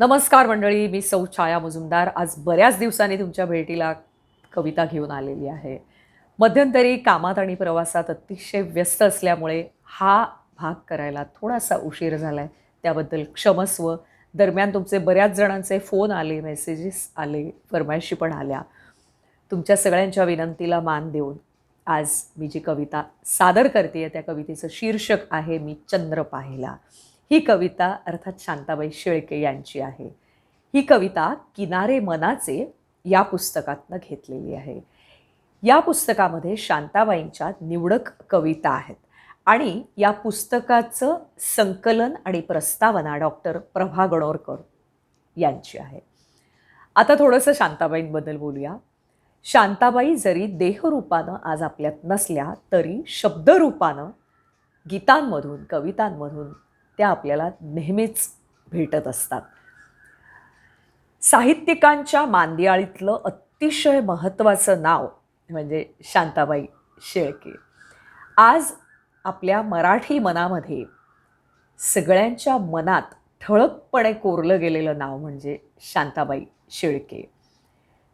नमस्कार मंडळी मी सौ छाया मुजुमदार. आज बऱ्याच दिवसांनी तुमच्या भेटीला कविता घेऊन आलेली आहे. मध्यंतरी कामात आणि प्रवासात अतिशय व्यस्त असल्यामुळे हा भाग करायला थोडासा उशीर झाला आहे त्याबद्दल क्षमस्व. दरम्यान तुमचे बऱ्याच जणांचे फोन आले मेसेजेस आले फरमायशी पण आल्या. तुमच्या सगळ्यांच्या विनंतीला मान देऊन आज मी जी कविता सादर करते त्या कवितेचं शीर्षक आहे मी चंद्र पाहिला. ही कविता अर्थात शांताबाई शेळके यांची आहे. ही कविता किनारे मनाचे या पुस्तकातनं घेतलेली आहे. या पुस्तकामध्ये शांताबाईंच्या निवडक कविता आहेत आणि या पुस्तकाचं संकलन आणि प्रस्तावना डॉक्टर प्रभा गणोरकर यांची आहे. आता थोडंसं शांताबाईंबद्दल बोलूया. शांताबाई जरी देहरूपानं आज आपल्यात नसल्या तरी शब्दरूपानं गीतांमधून कवितांमधून त्या आपल्याला नेहमीच भेटत असतात. साहित्यिकांच्या मांदियाळीतलं अतिशय महत्त्वाचं नाव म्हणजे शांताबाई शेळके. आज आपल्या मराठी मनामध्ये सगळ्यांच्या मनात ठळकपणे कोरलं गेलेलं नाव म्हणजे शांताबाई शेळके.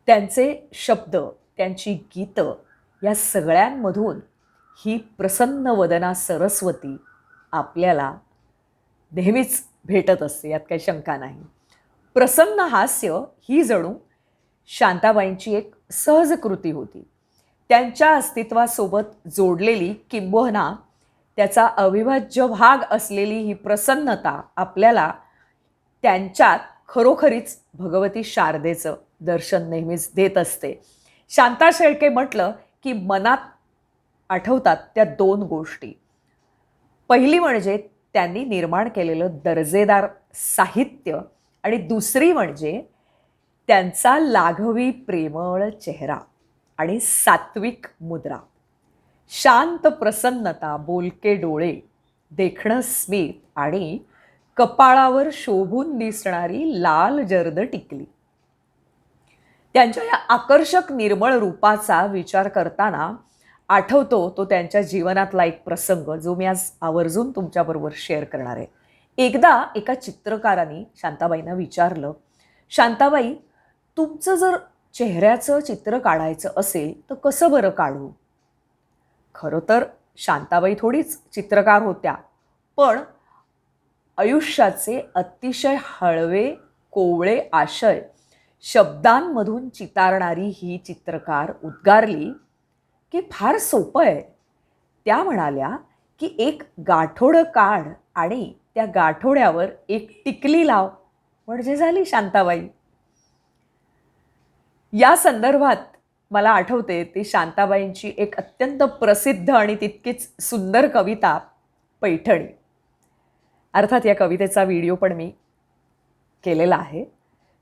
त्यांचे शब्द त्यांची गीतं या सगळ्यांमधून ही प्रसन्न वदना सरस्वती आपल्याला नेहमीच भेटत असते यात काही शंका नाही. प्रसन्न हास्य ही जणू शांताबाईंची एक सहज कृती होती. त्यांच्या अस्तित्वासोबत जोडलेली किंबहुना त्याचा अविभाज्य भाग असलेली ही प्रसन्नता आपल्याला त्यांच्यात खरोखरीच भगवती शारदेचं दर्शन नेहमीच देत असते. शांता शेळके म्हटलं की मनात आठवतात त्या दोन गोष्टी. पहिली म्हणजे त्यांनी निर्माण केलेलं दर्जेदार साहित्य. आणि दुसरी म्हणजे त्यांचा लाघवी प्रेमळ चेहरा आणि सात्विक मुद्रा. शांत प्रसन्नता बोलके डोळे देखणं स्मित आणि कपाळावर शोभून दिसणारी लाल जर्द टिकली. त्यांच्या या आकर्षक निर्मळ रूपाचा विचार करताना आठवतो तो त्यांच्या जीवनातला एक प्रसंग जो मी आज आवर्जून तुमच्याबरोबर शेअर करणार आहे. एकदा एका चित्रकाराने शांताबाईंना विचारलं शांताबाई तुमचं जर चेहऱ्याचं चित्र काढायचं असेल तर कसं बरं काढू? खरं तर शांताबाई थोडीच चित्रकार होत्या पण आयुष्याचे अतिशय हळवे कोवळे आशय शब्दांमधून चितारणारी ही चित्रकार उद्गारली की फार सोपं आहे. त्या म्हणाल्या की एक गाठोडं काढ आणि त्या गाठोड्यावर एक टिकली लाव. म्हणजे झाली शांताबाई. या संदर्भात मला आठवते ती शांताबाईंची एक अत्यंत प्रसिद्ध आणि तितकीच सुंदर कविता पैठणी. अर्थात या कवितेचा व्हिडिओ पण मी केलेला आहे.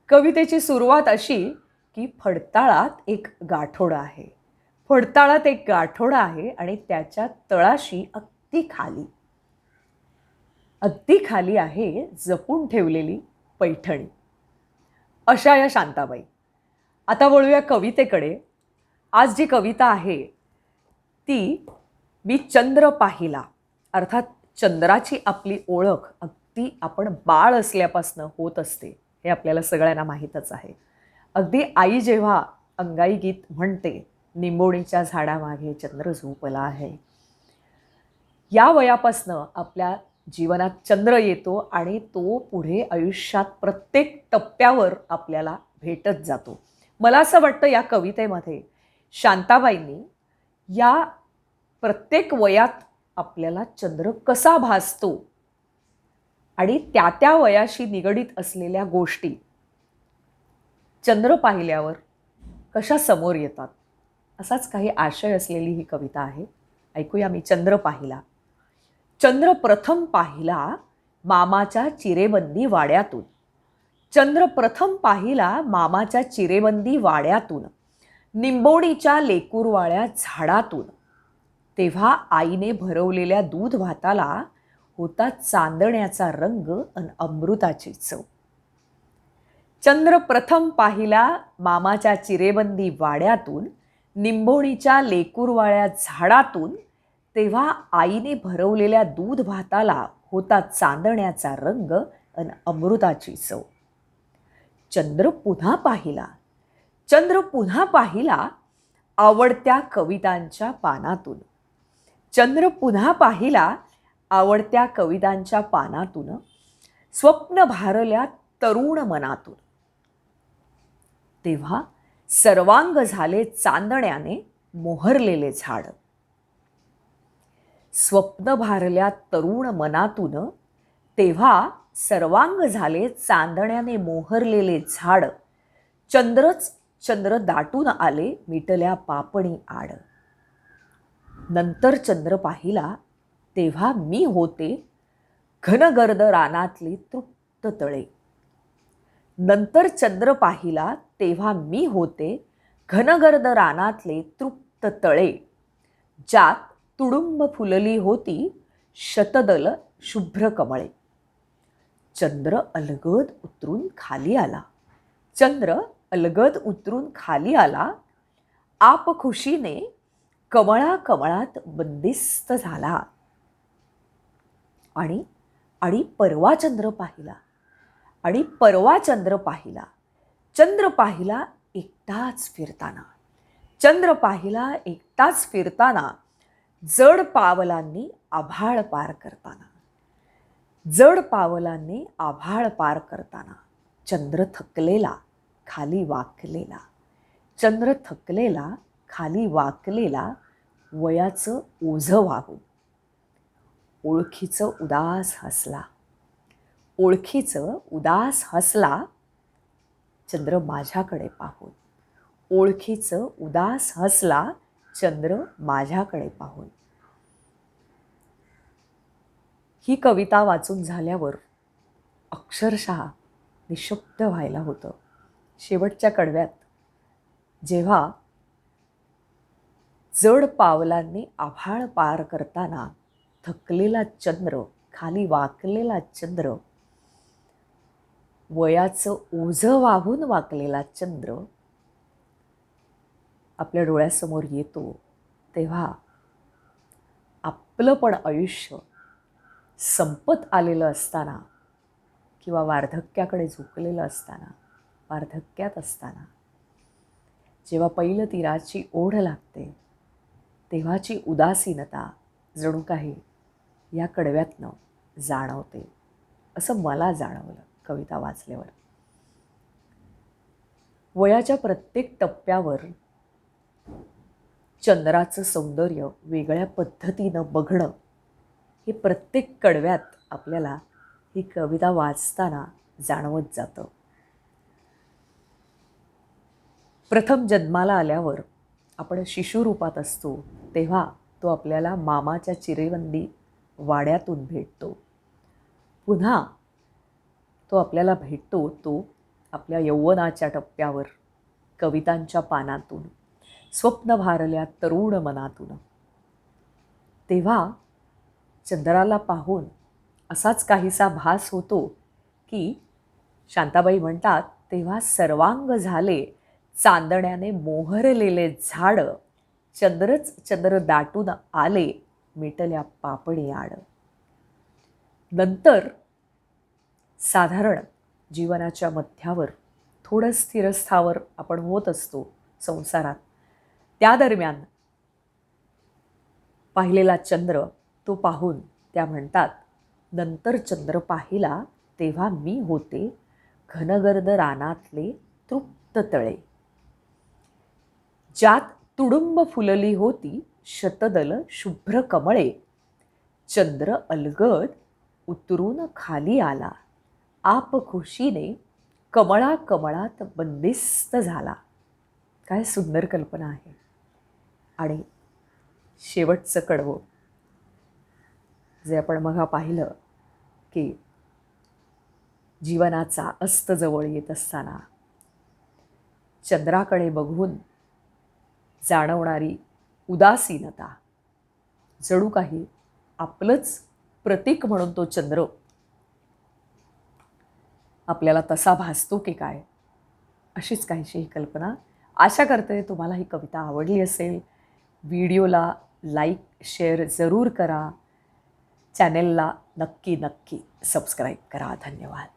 कवितेची सुरुवात अशी की फडताळात एक गाठोडं आहे. फडताळात एक गाठोडा आहे आणि त्याच्या तळाशी अगदी खाली अगदी खाली आहे जपून ठेवलेली पैठणी. अशा या शांताबाई. आता वळूया कवितेकडे. आज जी कविता आहे ती मी चंद्र पाहिला. अर्थात चंद्राची आपली ओळख अगदी आपण बाळ असल्यापासनं होत असते हे आपल्याला सगळ्यांना माहीतच आहे. अगदी आई जेव्हा अंगाई गीत म्हणते निंबोणीच्या झाडामागे चंद्र झोपला आहे. या वयापासनं आपल्या जीवनात चंद्र येतो आणि तो पुढे आयुष्यात प्रत्येक टप्प्यावर आपल्याला भेटत जातो. मला असं वाटतं या कवितेमध्ये शांताबाईंनी या प्रत्येक वयात आपल्याला चंद्र कसा भासतो आणि त्या त्या वयाशी निगडीत असलेल्या गोष्टी चंद्र पाहिल्यावर कशा समोर येतात? असाच काही आशय असलेली ही कविता आहे. ऐकूया मी चंद्र पाहिला. चंद्र प्रथम पाहिला मामाच्या चिरेबंदी वाड्यातून. चंद्र प्रथम पाहिला मामाच्या चिरेबंदी वाड्यातून. निंबोणीच्या लेकूरवाळ्या झाडातून. तेव्हा आईने भरवलेल्या दूध भाताला होता चांदण्याचा रंग अन अमृताची चव. चंद्र प्रथम पाहिला मामाच्या चिरेबंदी वाड्यातून. निंबोणीच्या लेकुरवाळ्या झाडातून तेव्हा आईने भरवलेल्या दूध भाताला होता चांदण्याचा रंग अन अमृताची चव. चंद्र पुन्हा पाहिला. चंद्र पुन्हा पाहिला आवडत्या कवितांच्या पानातून. चंद्र पुन्हा पाहिला आवडत्या कवितांच्या पानातून. स्वप्न भारल्या तरुण मनातून. तेव्हा सर्वांग झाले चांदण्याने मोहरलेले झाड. स्वप्न भारल्या तरुण मनातून तेव्हा सर्वांग झाले चांदण्याने मोहरलेले झाड. चंद्रच चंद्र दाटून आले मिटल्या पापणी आड. नंतर चंद्र पाहिला तेव्हा मी होते घनगर्द रानातली तृप्त तळे. नंतर चंद्र पाहिला तेव्हा मी होते घनगर्द रानातले तृप्त तळे. ज्यात तुडुंब फुलली होती शतदल शुभ्र कमळे. चंद्र अलगद उतरून खाली आला. चंद्र अलगद उतरून खाली आला. आप खुशीने कमळा कमळात बंदिस्त झाला. आणि आणि परवा चंद्र पाहिला. आणि परवा चंद्र पाहिला. चंद्र पाहिला एकटाच फिरताना. चंद्र पाहिला एकटाच फिरताना जड पावलांनी आभाळ पार करताना. जड पावलांनी आभाळ पार करताना चंद्र थकलेला खाली वाकलेला. चंद्र थकलेला खाली वाकलेला वयाचं ओझं वाहून. ओळखीचं उदास हसला. ओळखीचं उदास हसला चंद्र माझ्याकडे पाहून. ओळखीचं उदास हसला चंद्र माझ्याकडे पाहून. ही कविता वाचून झाल्यावर अक्षरशः निशब्द व्हायला होतं. शेवटच्या कडव्यात जेव्हा जड पावलांनी आभाळ पार करताना थकलेला चंद्र खाली वाकलेला चंद्र वयाचं ओझं वाहून वाकलेला चंद्र आपल्या डोळ्यासमोर येतो तेव्हा आपलं पण आयुष्य संपत आलेलं असताना किंवा वार्धक्याकडे झुकलेलं असताना वार्धक्यात असताना जेव्हा पहिलं तीराची ओढ लागते तेव्हाची उदासीनता जणू काही या कडव्यातनं जाणवते असं मला जाणवलं. कविता वाचल्यावर. वयाच्या प्रत्येक टप्प्यावर चंद्राचं सौंदर्य वेगळ्या पद्धतीनं बघणं हे प्रत्येक कडव्यात आपल्याला ही कविता वाचताना जाणवत जातं. प्रथम जन्माला आल्यावर आपण शिशुरूपात असतो तेव्हा तो आपल्याला मामाच्या चिरेबंदी वाड्यातून भेटतो. पुन्हा तो आपल्याला भेटतो तो आपल्या यौवनाच्या टप्प्यावर कवितांच्या पानातून स्वप्न भारल्या तरुण मनातून. तेव्हा चंद्राला पाहून असाच काहीसा भास होतो की शांताबाई म्हणतात तेव्हा सर्वांग झाले चांदण्याने मोहरलेले झाड चंद्रच चंद्र दाटून आले मिटल्या पापणी आड. नंतर साधारण जीवनाच्या मध्यावर थोडं स्थिरस्थावर आपण होत असतो संसारात. त्या दरम्यान पाहिलेला चंद्र तो पाहून त्या म्हणतात नंतर चंद्र पाहिला तेव्हा मी होते घनगर्द रानातले तृप्त तळे. ज्यात तुडुंब फुलली होती शतदल शुभ्र कमळे. चंद्र अलगद उतरून खाली आला. आप खुशीने कमळा कमळात बंदिस्त झाला. काय सुंदर कल्पना आहे. आणि शेवटचं कडवं. जे आपण मघा पाहिलं की जीवनाचा अस्त जवळ येत असताना चंद्राकडे बघून जाणवणारी उदासीनता जणू काही आपलंच प्रतीक म्हणून तो चंद्र आपल्याला तसा भासतो की काय? अशीच काहीशी ही कल्पना. आशा करते तुम्हाला ही कविता आवडली असेल. व्हिडिओला लाईक शेअर जरूर करा. चॅनेलला नक्की नक्की सबस्क्राईब करा. धन्यवाद.